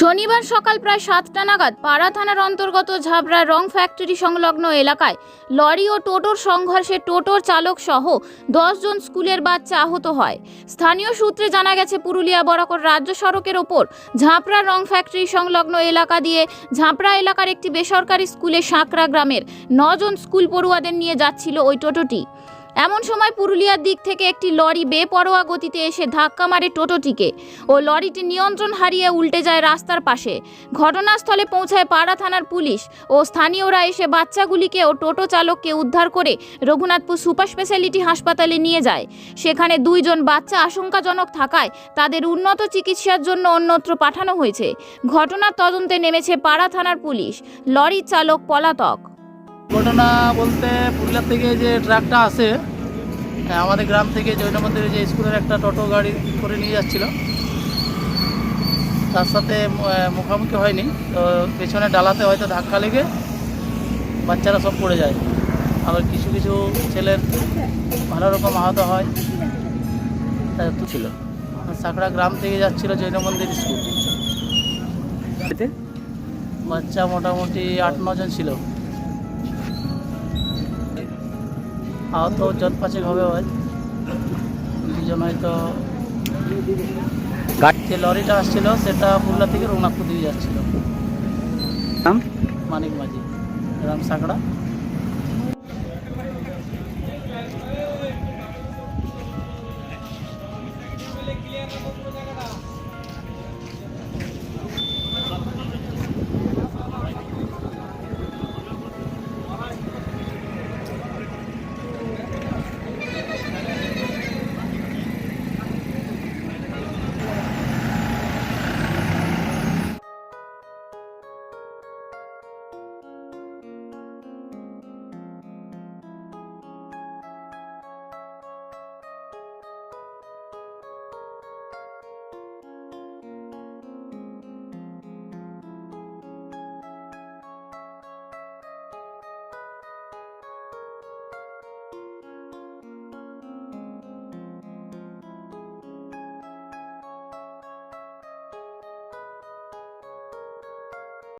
শনিবার সকাল প্রায় সাতটা নাগাদ পাড়া থানার অন্তর্গত ঝাবড়া রং ফ্যাক্টরি সংলগ্ন এলাকায় লরি ও টোটোর সংঘর্ষে টোটোর চালক সহ জন স্কুলের বাচ্চা আহত হয়। স্থানীয় সূত্রে জানা গেছে, পুরুলিয়া বরাকর রাজ্য সড়কের ওপর ঝাঁপড়া রং ফ্যাক্টরি সংলগ্ন এলাকা দিয়ে ঝাঁপড়া এলাকার একটি বেসরকারি স্কুলে সাঁকড়া গ্রামের নজন স্কুল পড়ুয়াদের নিয়ে যাচ্ছিল ওই টোটোটি। এমন সময় পুরুলিয়ার দিক থেকে একটি লরি বেপরোয়া গতিতে এসে ধাক্কা মারে টোটোটিকে ও লরিটি নিয়ন্ত্রণ হারিয়ে উল্টে যায় রাস্তার পাশে। ঘটনাস্থলে পৌঁছায় পাড়া থানার পুলিশ ও স্থানীয়রা এসে বাচ্চাগুলিকে ও টোটো চালককে উদ্ধার করে রঘুনাথপুর সুপার স্পেশালিটি হাসপাতালে নিয়ে যায়। সেখানে দুইজন বাচ্চা আশঙ্কাজনক থাকায় তাদের উন্নত চিকিৎসার জন্য অন্যত্র পাঠানো হয়েছে। ঘটনার তদন্তে নেমেছে পাড়া থানার পুলিশ। লরির চালক পলাতক। ঘটনা বলতে পুরুলিয়ার থেকে যে ট্রাকটা আসে হ্যাঁ, আমাদের গ্রাম থেকে জৈন মন্দিরে যে স্কুলের একটা টোটো গাড়ি করে নিয়ে যাচ্ছিল। তার সাথে মুখোমুখি হয়নি। তো পেছনে ডালাতে হয়তো ধাক্কা লেগে বাচ্চারা সব পড়ে যায়। আবার কিছু কিছু ছেলের ভালো রকম আহত হয়। তো ছিল। সাঁকড়া গ্রাম থেকে যাচ্ছিল জৈন মন্দির স্কুল বাচ্চা মোটামুটি আট নজন ছিল। আহত জন পাঁচেক হবে হয় দুজন হয়তো যে লরিটা আসছিল সেটা পুরুলিয়া থেকে রঘুনাথপুর দিয়ে যাচ্ছিল। নাম? মানিক মাঝি রাম সাঁকড়া।